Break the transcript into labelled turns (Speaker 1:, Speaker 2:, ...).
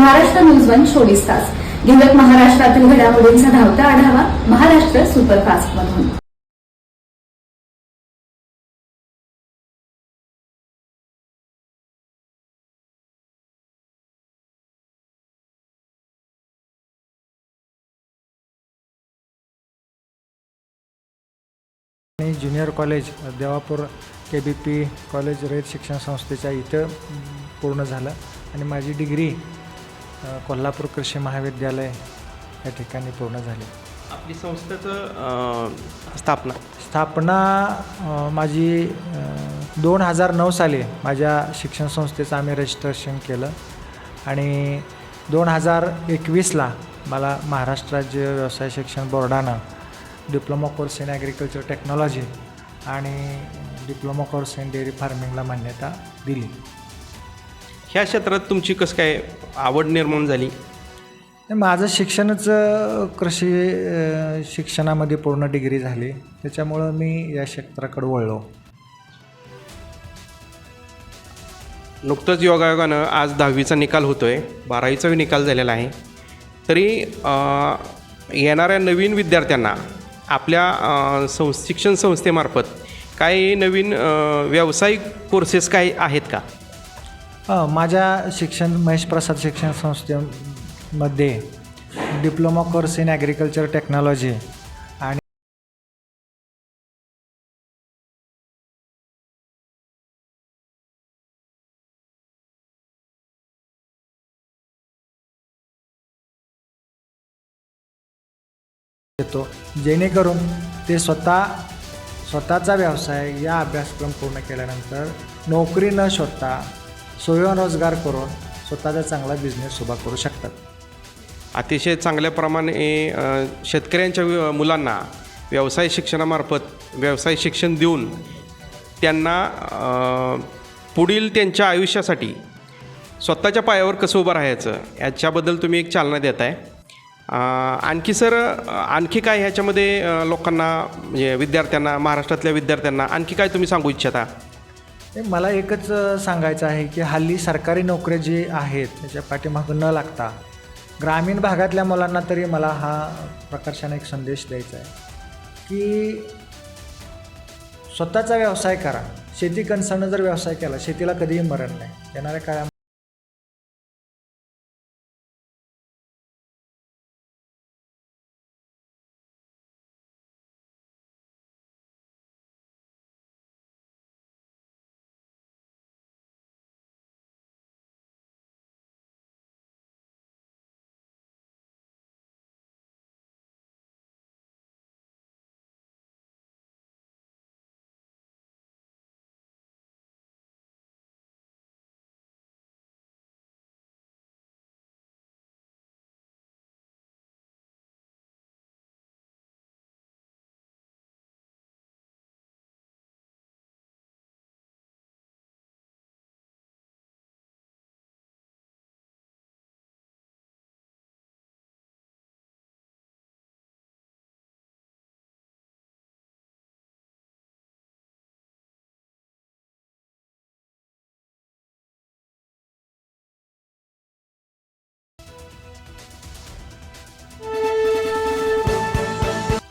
Speaker 1: Maharashtra news one चोवीस तास. घेऊयात महाराष्ट्रातील घडामोडींचा धावता आढावा महाराष्ट्र सुपरफास्ट मधून
Speaker 2: मी junior college Devapur K B P college Rayat Shikshan संस्थेच्या इथं पूर्ण झालं आणि माझी डिग्री कोल्हापूर कृषी महाविद्यालय या ठिकाणी पूर्ण झाली.
Speaker 3: आपली संस्थेचं स्थापना?
Speaker 2: स्थापना माझी दोन हजार नऊ साली माझ्या शिक्षण संस्थेचं आम्ही रजिस्ट्रेशन केलं. आणि दोन हजार एकवीसला मला महाराष्ट्र राज्य व्यवसाय शिक्षण बोर्डानं diploma course in agriculture technology आणि डिप्लोमा कोर्स इन डेअरी फार्मिंगला मान्यता दिली.
Speaker 3: ह्या क्षेत्रात तुमची कसं काय आवड निर्माण झाली.
Speaker 2: माझं शिक्षणच कृषी शिक्षणामध्ये पूर्ण डिग्री झाली. त्याच्यामुळं मी या क्षेत्राकडे वळलो.
Speaker 3: नुकतंच योगायोगानं आज दहावीचा निकाल होतो आहे बारावीचाही निकाल झालेला आहे. तरी येणाऱ्या नवीन विद्यार्थ्यांना आपल्या शिक्षण संस्थेमार्फत काही नवीन व्यावसायिक कोर्सेस काही आहेत का?
Speaker 2: माझ्या शिक्षण महेश प्रसाद शिक्षण संस्थेमध्ये diploma course in agriculture technology आणि येतो जेणेकरून ते स्वतः स्वतःचा व्यवसाय या अभ्यासक्रम पूर्ण केल्यानंतर नोकरी न शोधता स्वयंरोजगार करून स्वतःचा चांगला बिझनेस उभा करू शकतात.
Speaker 3: अतिशय चांगल्या प्रमाणे शेतकऱ्यांच्या मुलांना व्यवसाय शिक्षणामार्फत व्यवसाय शिक्षण देऊन त्यांना पुढील त्यांच्या आयुष्यासाठी स्वतःच्या पायावर कसं उभं राहायचं याच्याबद्दल तुम्ही एक चालना देत आहे आणखी सर आणखी काय ह्याच्यामध्ये लोकांना म्हणजे विद्यार्थ्यांना महाराष्ट्रातल्या विद्यार्थ्यांना आणखी काय तुम्ही सांगू इच्छिता?
Speaker 2: मला एकच सांगायचं आहे की हल्ली सरकारी नोकऱ्या जी आहेत त्याच्या पाठीमागं न लागता ग्रामीण भागातल्या मुलांना तरी मला हा प्रकर्षाने एक संदेश द्यायचा आहे की स्वतःचा व्यवसाय करा. शेती कणसानं जर व्यवसाय केला शेतीला कधीही मरण नाही. येणाऱ्या काळामध्ये